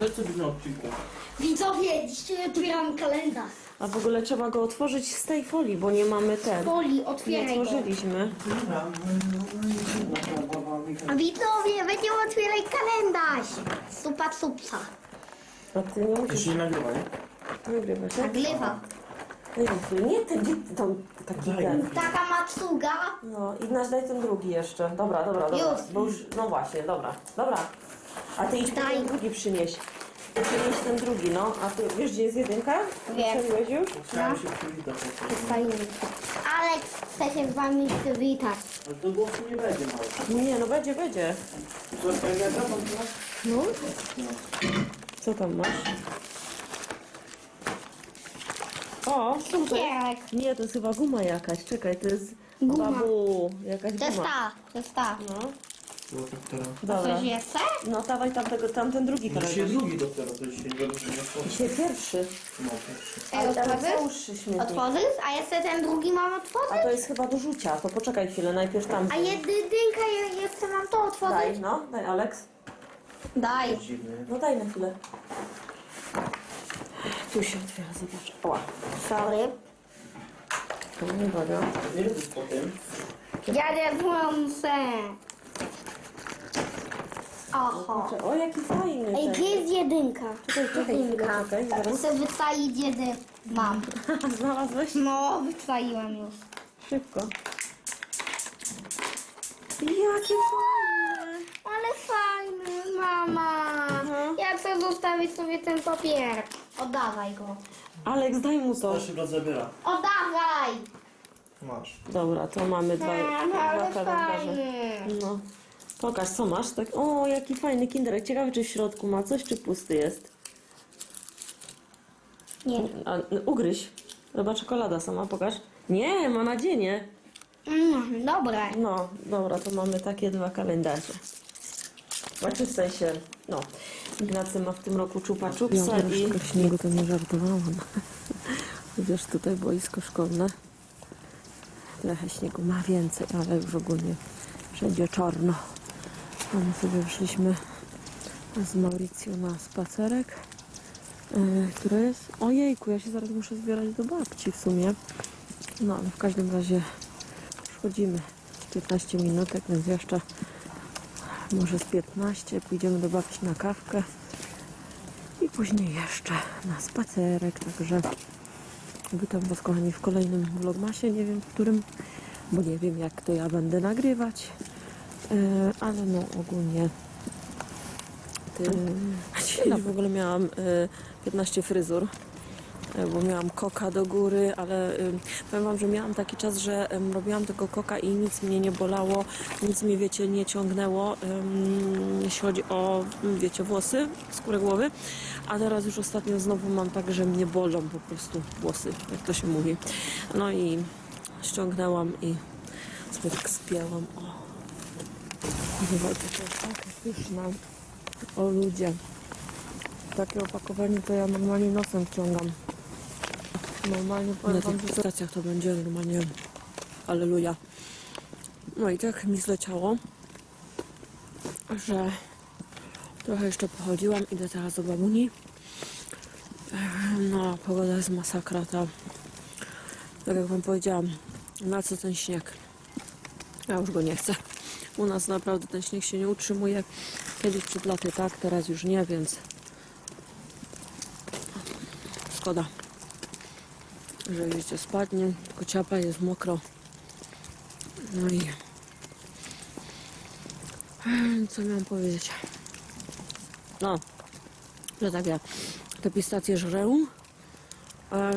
Co być na odcinku? Widzowie, dzisiaj otwieram kalendarz. A w ogóle trzeba go otworzyć z tej folii, bo nie mamy ten. Poli, Nie otwieraj go. otworzyliśmy. No, no, no, no, Widzowie, będziemy otwierać kalendarz. Supa supsa. A ty nie musisz Jeszcze nie nagrywa, nie? nagrywać, tak? Nagrywa. Nie, nie ten, gdzie tam taki Daj. ten. Taka matsuga. No i nasz daj ten drugi jeszcze. Dobra, dobra, dobra. Już. Bo już, no właśnie, dobra, dobra. A ty idź po Daj. ten drugi przynieś. Ty Przynieś ten drugi, no. A ty wiesz gdzie jest jedynka? Wiem. Strzeliłeś już? Chciałem się przywitać. Fajnie. Aleks chce się z wami przywitać. Ale to głosu nie będzie mało. Nie, no będzie, będzie. Co, pan tu masz? No. Co tam masz? O, super. Cukierek. Nie, to jest chyba guma jakaś. Czekaj, to jest Guma. babu. Jakaś To jest guma. ta, to jest ta. No, Doktora. dobra. Coś jeszcze? No dawaj tamtego, tamten drugi No dzisiaj kalendarz. drugi doktora, to dzisiaj nie Dzisiaj pierwszy. No, pierwszy. Ej, Ale otworzysz? śmietnik. Otworzysz? A jeszcze ten drugi mam A otworzyć? to jest chyba do rzucia, to poczekaj chwilę, najpierw tam. A jedynka, ja jeszcze mam to Daj, otworzyć? no, daj Aleks. Daj. Dziwny. No daj na chwilę. Tu się otwiera, zobacz. Oła. Sorry. To nie uwaga. Jest po tym? Ja nie włączę. Oho. O, jaki fajny Ej, gdzie jest jedynka? Czekaj, czekaj Jedynka. czekaj, zaraz. Muszę wycaić jedy. Mam. Znalazłeś? No, wycaiłem już. Szybko. Jakie fajne. Ale fajny, mama. Mhm. Ja chcę zostawić sobie ten papier. Oddawaj go. Aleks, daj mu to. To się go zabiera. Oddawaj. Masz. Dobra, to mamy dwa, Mama, dwa ale kalendarze. fajny. No. Pokaż, co masz? Tak, o, jaki fajny kinderek. Ciekawy, czy w środku ma coś, czy pusty jest. Nie. A, ugryź. Chyba czekolada sama, pokaż. Nie, ma nadzienie. Mm, dobre. No, dobra, to mamy takie dwa kalendarze. Znaczy w sensie, no. Ignacy ma w tym roku czupa czupsa i... troszkę śniegu to nie żartowałam. Chociaż tutaj boisko szkolne. Trochę śniegu ma więcej, ale już ogólnie wszędzie czarno. My sobie wyszliśmy z Mauricją na spacerek. Yy, który jest... Ojejku, ja się zaraz muszę zbierać do babci w sumie. No, ale w każdym razie przychodzimy 15 minutek, więc jeszcze może z 15 pójdziemy do babci na kawkę i później jeszcze na spacerek, także witam Was kochani w kolejnym vlogmasie, nie wiem w którym, bo nie wiem jak to ja będę nagrywać, E, ale no ogólnie Ty. Dzisiaj w ogóle miałam y, 15 fryzur, y, bo miałam koka do góry, ale powiem Wam, że miałam taki czas, że robiłam tego koka i nic mnie nie bolało, nic mnie, wiecie, nie ciągnęło, jeśli chodzi o, wiecie, włosy, skórę głowy, a teraz już ostatnio znowu mam tak, że mnie bolą po prostu włosy, jak to się mówi. No i ściągnęłam i sobie tak spięłam, o. Zobaczcie, to jest takie pyszne. O ludzie. Takie opakowanie to ja normalnie nosem wciągam. Normalnie Na powiem wam, tych że stacjach to będzie normalnie aleluja. No i tak mi zleciało, że trochę jeszcze pochodziłam, idę teraz do babuni. No, pogoda jest masakra ta. Tak jak wam powiedziałam, na co ten śnieg? Ja już go nie chcę. U nas naprawdę ten śnieg się nie utrzymuje. Kiedyś przed laty tak, teraz już nie, więc szkoda że liście spadnie, tylko ciapa jest mokro. No i co miałam powiedzieć? No, że tak ja te pistacje żrę,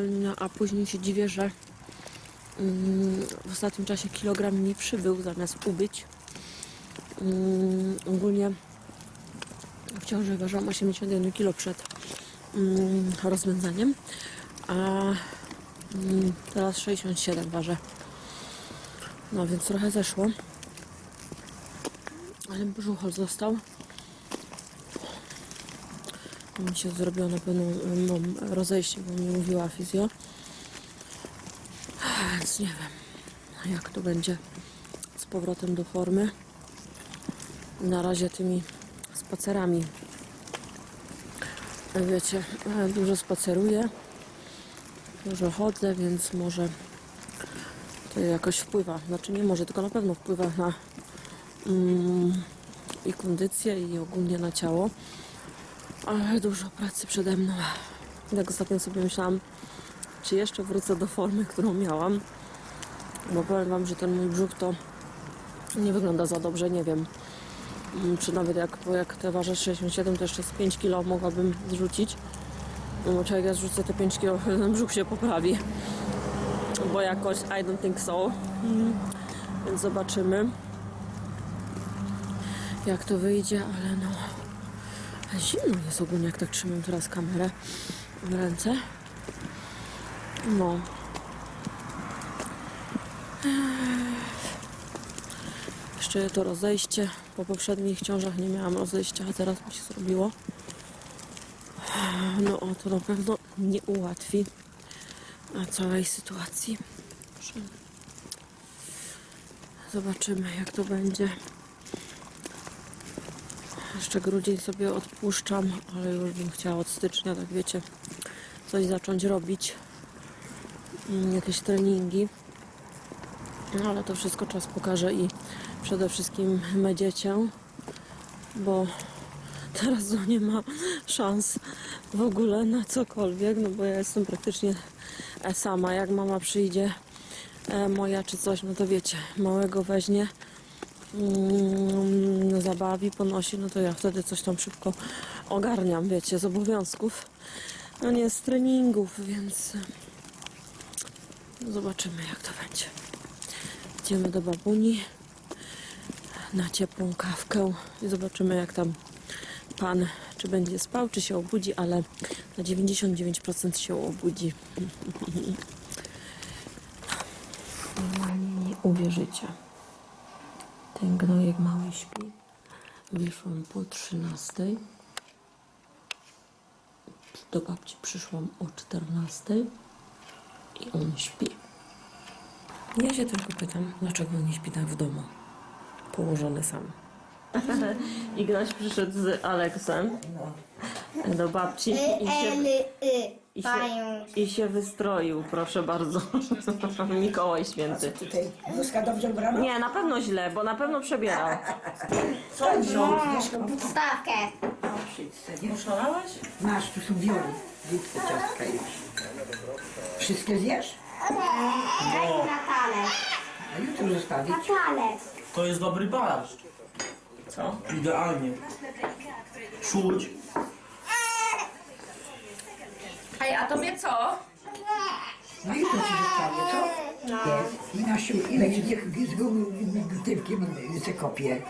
no, a później się dziwię, że mm, w ostatnim czasie kilogram mi przybył zamiast ubyć. Mm, ogólnie w ciąży ważyłam 81 kg przed mm, rozwiązaniem, a Mm, Teraz 67 ważę. No więc trochę zeszło. Ale brzuchol został. Mi się zrobiło na pewno no, rozejście, bo mi mówiła fizjo. Więc nie wiem, jak to będzie z powrotem do formy. Na razie tymi spacerami wiecie, e, dużo spaceruję, dużo chodzę, więc może to jakoś wpływa. Znaczy nie może, tylko na pewno wpływa na mm, i kondycję, i ogólnie na ciało. Ale dużo pracy przede mną. Jak ostatnio sobie myślałam, czy jeszcze wrócę do formy, którą miałam. Bo powiem Wam, że ten mój brzuch to nie wygląda za dobrze, nie wiem. Mm, Czy nawet jak, jak te waży 67, to jeszcze z 5 kg mogłabym zrzucić. No bo jak ja zrzucę te 5 kg, ten brzuch się poprawi. Bo jakoś I don't think so. Mm, Więc zobaczymy jak to wyjdzie, ale no zimno jest ogólnie jak tak trzymam teraz kamerę w ręce. No. Jeszcze to rozejście. Po poprzednich ciążach nie miałam rozejścia, a teraz mi się zrobiło. No o, to na pewno nie ułatwi całej sytuacji. Zobaczymy jak to będzie. Jeszcze grudzień sobie odpuszczam, ale już bym chciała od stycznia, tak wiecie, coś zacząć robić. Mm, Jakieś treningi. No ale to wszystko czas pokaże i przede wszystkim me dziecię, bo teraz to nie ma szans w ogóle na cokolwiek, no bo ja jestem praktycznie sama. Jak mama przyjdzie e, moja czy coś, no to wiecie, małego weźmie, mm, zabawi, ponosi, no to ja wtedy coś tam szybko ogarniam, wiecie, z obowiązków, a nie z treningów, więc zobaczymy jak to będzie. Idziemy do babuni na ciepłą kawkę i zobaczymy jak tam pan, czy będzie spał, czy się obudzi, ale na 99% się obudzi. Normalnie nie uwierzycie. Ten gnojek mały śpi. Wyszłam po 13. Do babci przyszłam o 14 i on śpi. Ja się tylko pytam, dlaczego on nie śpi tak w domu, położony sam. Ignaś przyszedł z Aleksem do babci i się, y, i się, i się wystroił, proszę bardzo. Mikołaj święty. Tutaj dobrze ubrana? Nie, na pewno źle, bo na pewno przebierał. Co wziął? Wiesz, Podstawkę. Szalałaś? Masz, tu są wiory. Te ciastka już. Wszystkie zjesz? Daj na talerz. A jutro zostawić? Na talerz. To jest dobry barszcz. Co? Idealnie. Czuć. Ej, a tobie co? No jutro ci zostawię, co? Jest. I na sił, ile ci z gumą tyłkiem se kopie.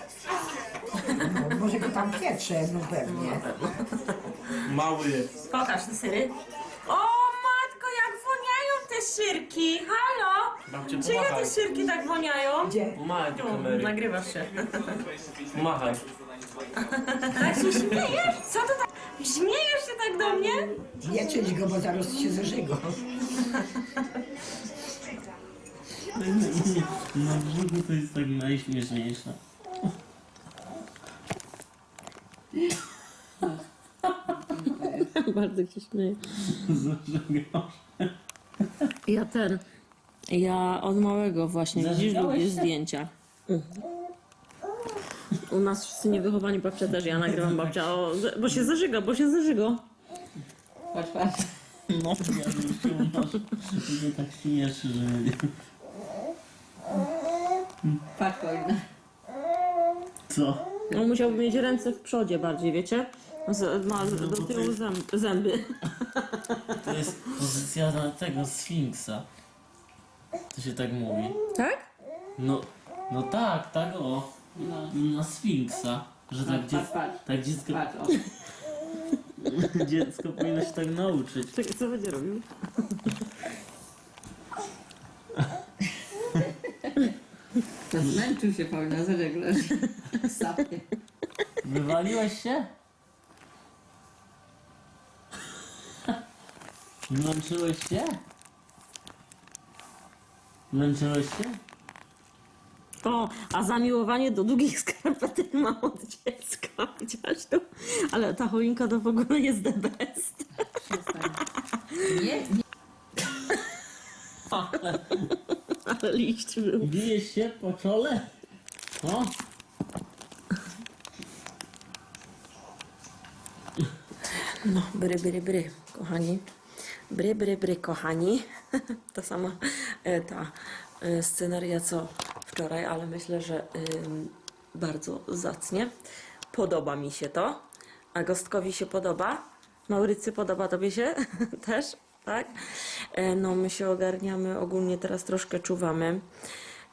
No, może go tam piecze, no pewnie. Mały. Pokaż te syry. O te syrki! Halo! Babcie, Czyje pomachaj. te syrki tak woniają? Gdzie? Pomachaj do Tu, kamery. nagrywasz się. Pomachaj. Tak się śmiejesz? Co to tak? Śmiejesz się tak do mnie? Nie czyć go, bo zaraz się zażygą. Na brzuchu to jest tak najśmieszniejsze. Bardzo się śmieję. Zażegasz. Ja ten. Ja od małego właśnie, widzisz, Zażygałeś lubię się? zdjęcia. U nas wszyscy niewychowani babcia też, ja nagrywam babcia, o, bo się zażyga, bo się zażyga. Patrz, patrz. No, ja już się masz. Mnie tak śmieszy, że wiem. Spokojnie. Co? On musiałby mieć ręce w przodzie bardziej, wiecie? Z, ma No do bo tyłu ty- zęb, zęby. To jest pozycja na tego Sfinksa. To się tak mówi. Tak? No, no tak, tak o. Na, na Sfinksa. Że tak, Patrz, dziecko, patrz. tak dziecko, Patrz, o. dziecko powinno się tak nauczyć. Czekaj, co będzie robił? To zmęczył się Paulina, leży. Sapie. Wywaliłeś się? Męczyłeś się? Męczyłeś się? O, a zamiłowanie do długich skarpetek mam od dziecka. Widziałaś to? Ale ta choinka to w ogóle jest the best. Przestań. Nie, nie. Ale liść był. Bijesz się po czole? O, No, bry, bry, bry, kochani. Bry, bry, bry, kochani. Ta sama e, ta e, sceneria co wczoraj, ale myślę, że bardzo zacnie. Podoba mi się to. A Gostkowi się podoba? Maurycy, podoba Tobie się też? Tak? E, No, my się ogarniamy, ogólnie teraz troszkę czuwamy.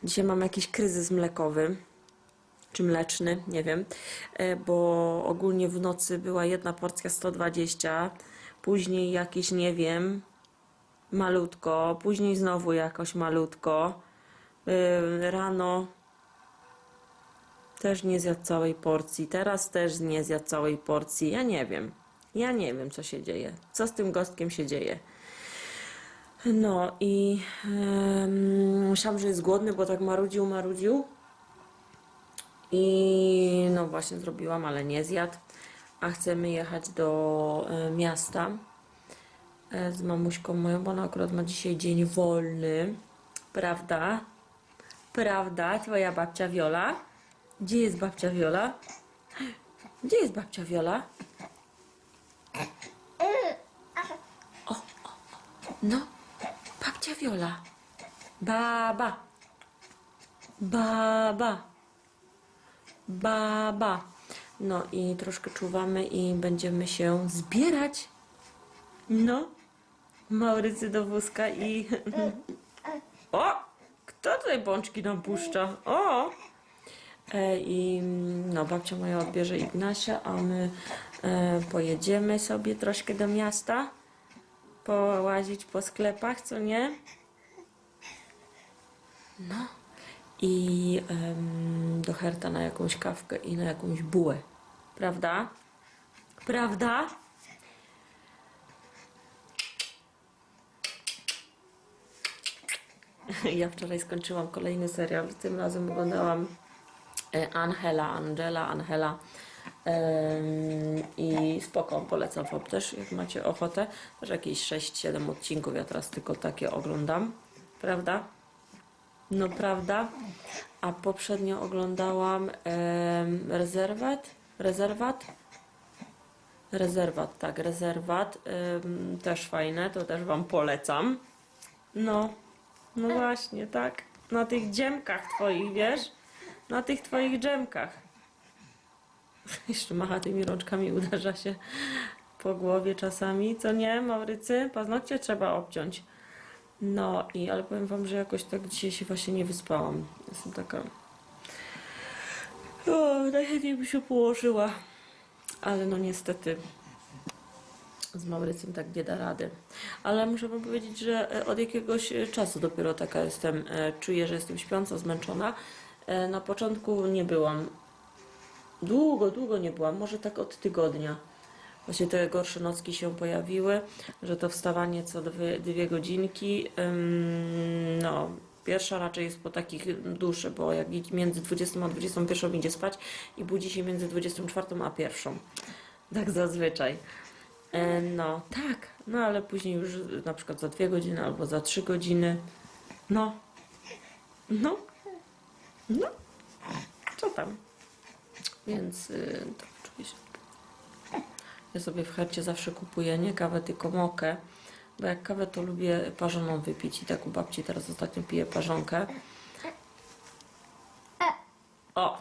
Dzisiaj mam jakiś kryzys mlekowy czy mleczny, nie wiem, e, bo ogólnie w nocy była jedna porcja 120, później jakieś, nie wiem, malutko, później znowu jakoś malutko, rano też nie zjadł całej porcji, teraz też nie zjadł całej porcji, ja nie wiem, ja nie wiem co się dzieje, co z tym gostkiem się dzieje. No i em, myślałam, że jest głodny, bo tak marudził, marudził. I no właśnie zrobiłam, ale nie zjadł. A chcemy jechać do e, miasta e, z mamuśką moją, bo ona akurat ma dzisiaj dzień wolny. Prawda? Prawda, twoja babcia Wiola? Gdzie jest babcia Wiola? Gdzie jest babcia Wiola? O, o, no, babcia Wiola. Baba. Baba. Baba. No i troszkę czuwamy i będziemy się zbierać. No. Maurycy do wózka i... O! Kto tutaj bączki nam puszcza? O! E, I no, babcia moja odbierze Ignasia, a my e, pojedziemy sobie troszkę do miasta. Połazić po sklepach, co nie? No. I em, do Herta na jakąś kawkę i na jakąś bułę. Prawda? Prawda? Ja wczoraj skończyłam kolejny serial. Tym razem oglądałam e, Angela, Angela, Angela. I spoko, polecam Wam też, jak macie ochotę. Też jakieś 6-7 odcinków, ja teraz tylko takie oglądam. Prawda? No prawda. A poprzednio oglądałam rezerwat. Rezerwat? Rezerwat, tak, rezerwat. Też fajne, to też Wam polecam. No, no właśnie, tak. Na tych dziemkach Twoich, wiesz? Na tych Twoich dżemkach. Jeszcze macha tymi rączkami, uderza się po głowie czasami, co nie, Maurycy? Paznokcie trzeba obciąć. No i, ale powiem wam, że jakoś tak dzisiaj się właśnie nie wyspałam. Jestem taka... O, najchętniej by się położyła. Ale no niestety z Maurycym tak nie da rady. Ale muszę wam powiedzieć, że e, od jakiegoś e, czasu dopiero taka jestem, e, czuję, że jestem śpiąca, zmęczona. Na początku nie byłam. Długo, długo nie byłam, może tak od tygodnia. Właśnie te gorsze nocki się pojawiły, że to wstawanie co dwie, dwie godzinki. no, pierwsza raczej jest po takich dłuższych, bo jak między 20 a 21 idzie spać i budzi się między 24 a 1. Tak zazwyczaj. E, No, tak, no ale później już na przykład za dwie godziny albo za trzy godziny. No, no, no, co tam? Więc y, to czuję się. Ja sobie w hercie zawsze kupuję nie kawę, tylko mokę, bo jak kawę to lubię parzoną wypić i tak u babci teraz ostatnio piję parzonkę. O!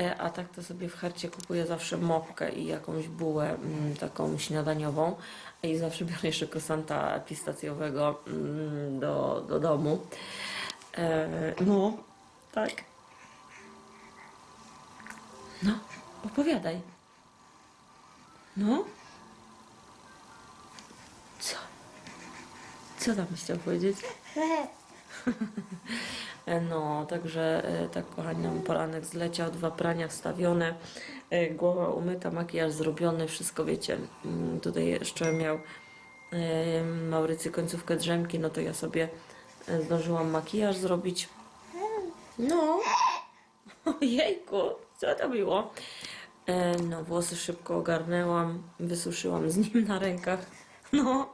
E, A tak to sobie w hercie kupuję zawsze mokkę i jakąś bułę mm, taką śniadaniową i zawsze biorę jeszcze krosanta pistacjowego mm, do, do domu. E, no, tak. No, opowiadaj. No? Co? Co tam chciał powiedzieć? E, No, także e, tak kochani, nam poranek zleciał, dwa prania wstawione, e, głowa umyta, makijaż zrobiony, wszystko wiecie. Mm, Tutaj jeszcze miał Maurycy końcówkę drzemki, no to ja sobie zdążyłam makijaż zrobić. No. Ojejku, co to było? No, włosy szybko ogarnęłam, wysuszyłam z nim na rękach. No.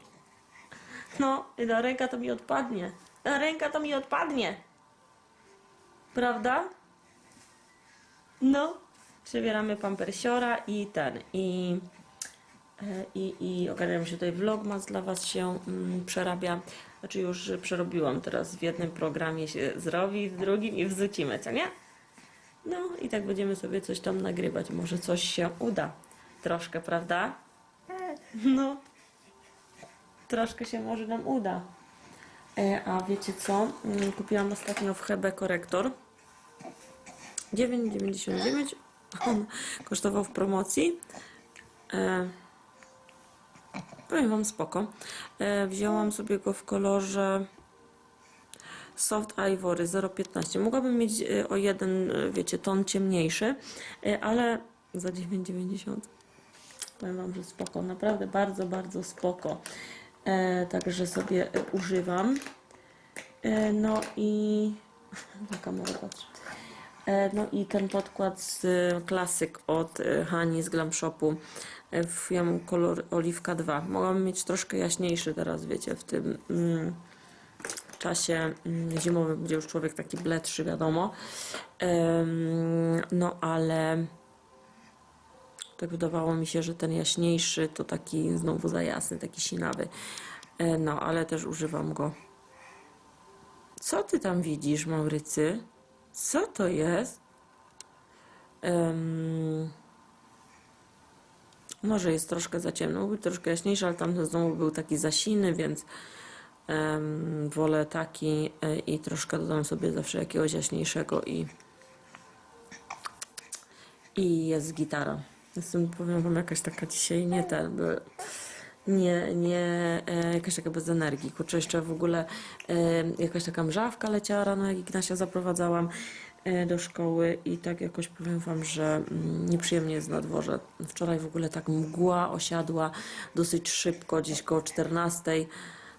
No, ta ręka to mi odpadnie. Ta ręka to mi odpadnie. Prawda? No. Przebieramy pampersiora i ten, i... e, I, I ogarniam się tutaj vlogmas dla Was się mm, przerabia. Znaczy już przerobiłam teraz w jednym programie się zrobi, w drugim i wrzucimy, co nie? No i tak będziemy sobie coś tam nagrywać. Może coś się uda. Troszkę, prawda? No. Troszkę się może nam uda. E, a wiecie co? Mm, Kupiłam ostatnio w Hebe korektor. 9,99. On kosztował w promocji. E, powiem Wam spoko. E, wzięłam sobie go w kolorze Soft Ivory 0,15. Mogłabym mieć e, o jeden, e, wiecie, ton ciemniejszy, e, ale za 9,90. Powiem Wam, że spoko. Naprawdę bardzo, bardzo spoko. E, także sobie używam. E, no i... Na kamerę patrzę. No i ten podkład z klasyk od Hani z Glam Shopu. W- kolor Oliwka 2. Mogłam mieć troszkę jaśniejszy teraz, wiecie, w tym mm, czasie mm, zimowym, gdzie już człowiek taki bledszy, wiadomo. No ale tak wydawało mi się, że ten jaśniejszy to taki znowu za jasny, taki sinawy. E, No, ale też używam go. Co ty tam widzisz, Maurycy? Co to jest? Em, może jest troszkę za ciemno, być troszkę jaśniejszy, ale tamten znowu był taki zasiny, więc wolę taki e, i troszkę dodam sobie zawsze jakiegoś jaśniejszego i i jest gitara. Jestem, powiem wam, jakaś taka dzisiaj nie ten, nie, nie, e, jakaś taka bez energii. Kurczę, jeszcze w ogóle e, jakaś taka mrzawka leciała rano, jak Ignasia zaprowadzałam do szkoły i tak jakoś powiem wam, że mm, nieprzyjemnie jest na dworze. Wczoraj w ogóle tak mgła osiadła dosyć szybko, gdzieś koło 14.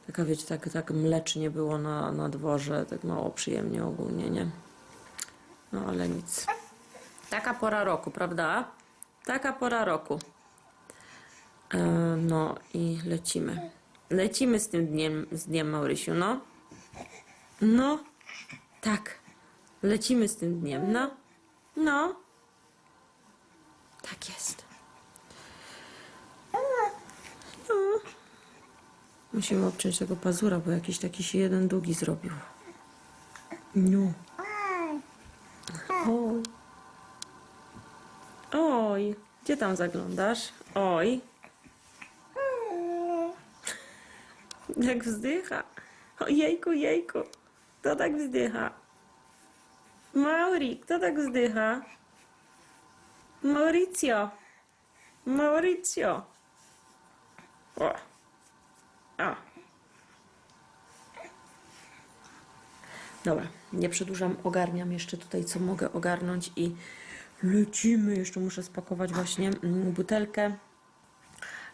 Taka wiecie, tak, tak mlecznie było na, na dworze, tak mało przyjemnie ogólnie, nie? No ale nic. Taka pora roku, prawda? Taka pora roku. E, no i lecimy. Lecimy z tym dniem, z dniem Maurysiu, no. No, tak. Lecimy z tym dniem, no. No. Tak jest. No. Musimy obciąć tego pazura, bo jakiś taki się jeden długi zrobił. No. Oj. Oj, gdzie tam zaglądasz? Oj. Jak wzdycha. Ojejku, jejku. Kto tak wzdycha? Mauri, kto tak wzdycha? Mauricio. Mauricio. O. A. Dobra, nie przedłużam, ogarniam jeszcze tutaj, co mogę ogarnąć i lecimy. Jeszcze muszę spakować właśnie mm, butelkę,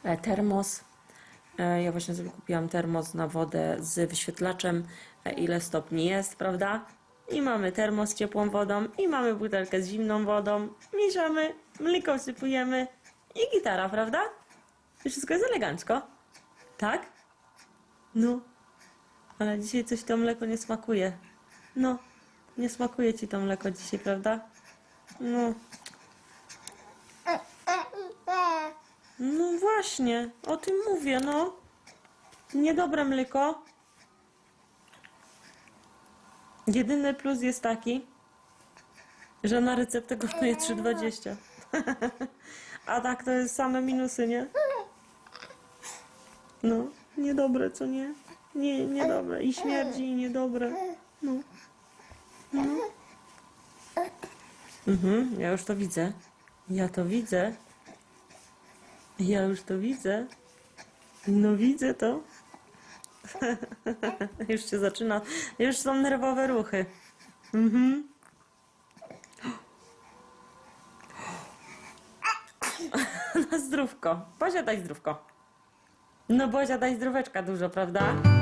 e, termos. E, Ja właśnie sobie kupiłam termos na wodę z wyświetlaczem, e, ile stopni jest, prawda? I mamy termos z ciepłą wodą, i mamy butelkę z zimną wodą. Mieszamy, mleko wsypujemy i gitara, prawda? Wszystko jest elegancko. Tak? No. Ale dzisiaj coś to mleko nie smakuje. No. Nie smakuje ci to mleko dzisiaj, prawda? No. No właśnie, o tym mówię, no. Niedobre mleko. Jedyny plus jest taki, że na receptę kosztuje 3,20. A tak to jest same minusy, nie? No, niedobre, co nie? Nie, niedobre. I śmierdzi, i niedobre. No. No. Mhm, ja już to widzę. Ja to widzę. Ja już to widzę. No widzę to. już się zaczyna. Już są nerwowe ruchy. Mhm. Na zdrówko. Bozia daj zdrówko. No Bozia daj zdróweczka dużo, prawda?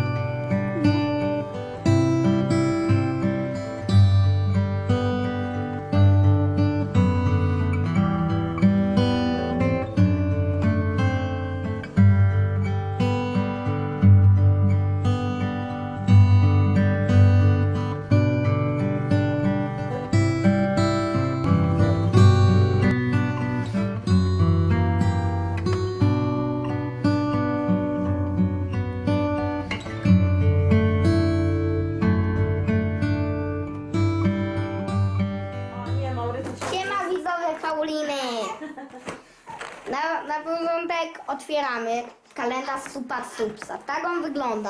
Otwieramy kalendarz Super Supsa. Tak on wygląda.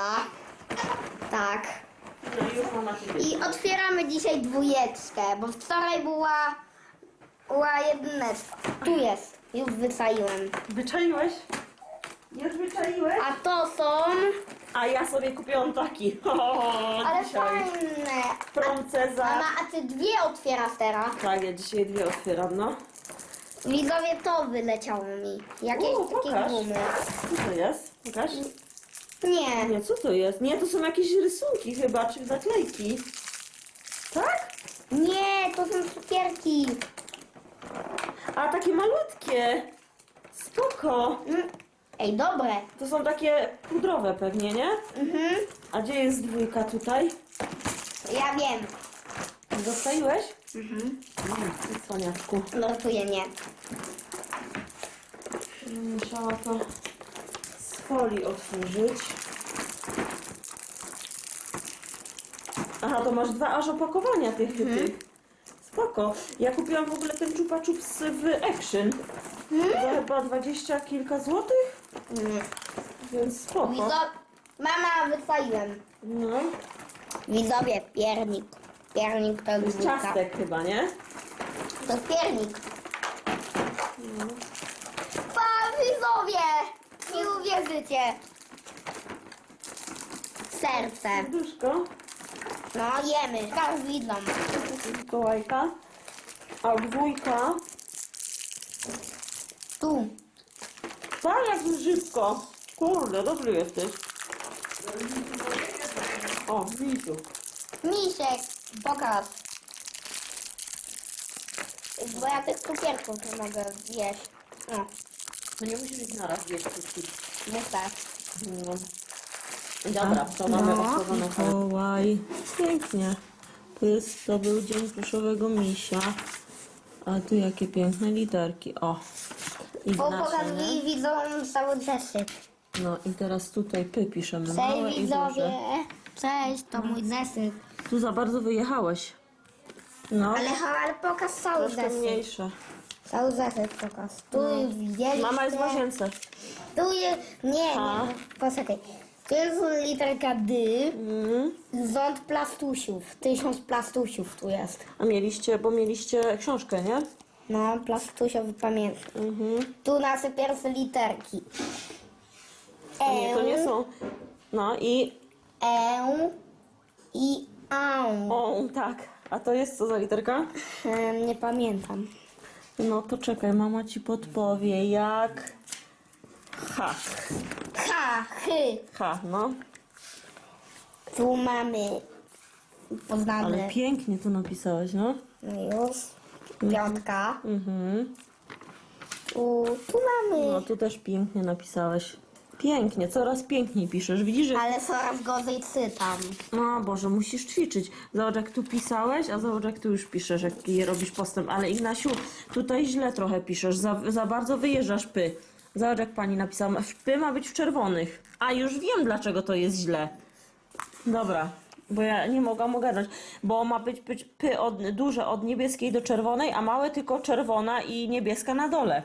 Tak. No i już mama ciebie. I otwieramy dzisiaj dwójeczkę, bo wczoraj była, była jedyneczka. Tu jest, już wyczaiłem. Wyczaiłeś? Już wyczaiłeś? A to są, A ja sobie kupiłam taki. O, ale dzisiaj. fajne. Prom Cezar. Mama, a ty dwie otwierasz teraz? Tak, ja dzisiaj dwie otwieram, no. Widzowie, to wyleciało mi. Jakieś O, takie pokaż. gumy. Co to jest? Pokaż. Nie, Nie, co to jest? Nie, to są jakieś rysunki chyba, czy naklejki. Tak? nie, to są cukierki. A, takie malutkie. Spoko. Mm. Ej, dobre. To są takie pudrowe pewnie, nie? Mhm. A gdzie jest dwójka tutaj? Ja wiem. Dostaiłeś? Mhm. Mm, cwaniaczku. No tu je nie. Musiała to z folii otworzyć. Aha, to masz dwa aż opakowania tych, tych. Spoko. Ja kupiłam w ogóle ten chupa chups w Action. Za chyba dwadzieścia kilka złotych, Mm. więc spoko. Mama, wycaiłem. No. Widzowie, piernik. Piernik to jest ciastek chyba, nie? To jest piernik. Pa, widzowie! Nie uwierzycie. Serce. Duszko. No, jemy. Tak widzą. Mikołajka. A dwójka. Tu. Tak, jak grzybko. Kurde, dobry jesteś. O, misiu. Misiek, pokaż. Bo ja tych cukierków nie mogę zjeść. No, To nie musisz ich naraz jeść wszystkich. nie tak. No. Dobra, to mamy No. otworzone. Mikołaj. Pięknie. To, jest, to był dzień pluszowego misia. A tu jakie piękne literki. O. I Bo znaczne, pokaż nie? i widzą cały zeszyt. No i teraz tutaj py piszemy. Małe Cześć i widzowie. duże. Cześć, to mój zeszyt. Tu za bardzo wyjechałeś. No. Ale, ale pokaż cały Troszkę zeszyt. mniejsze. Cały pokaż. Tu już widzieliście. Mama jest w łazience. Tu jest... Nie, A? nie, poczekaj. Tu jest literka D. Mm. Rząd plastusiów. Tysiąc plastusiów tu jest. A mieliście, bo mieliście książkę, nie? No, plastusiowy pamiętam. Mhm. Tu nasze pierwsze literki. To nie, to nie są. No i. E i au. O, tak. A to jest co za literka? Em, nie pamiętam. No to czekaj, mama ci podpowie jak. H. H, chy. H, no. Tu mamy. Ale pięknie to napisałeś, no. No już. Piątka. Mhm. Tu, tu mamy. No tu też pięknie napisałeś. Pięknie, coraz piękniej piszesz. Widzisz, że. Ale coraz gorzej czytam. No Boże, musisz ćwiczyć. Zobacz jak tu pisałeś, a zobacz jak tu już piszesz, jaki robisz postęp. Ale Ignasiu, tutaj źle trochę piszesz, za, za bardzo wyjeżdżasz py. Zobacz jak pani napisała, py ma być w czerwonych. A już wiem dlaczego to jest źle. Dobra, bo ja nie mogłam ogarnąć. Bo ma być, być py od, duże od niebieskiej do czerwonej, a małe tylko czerwona i niebieska na dole.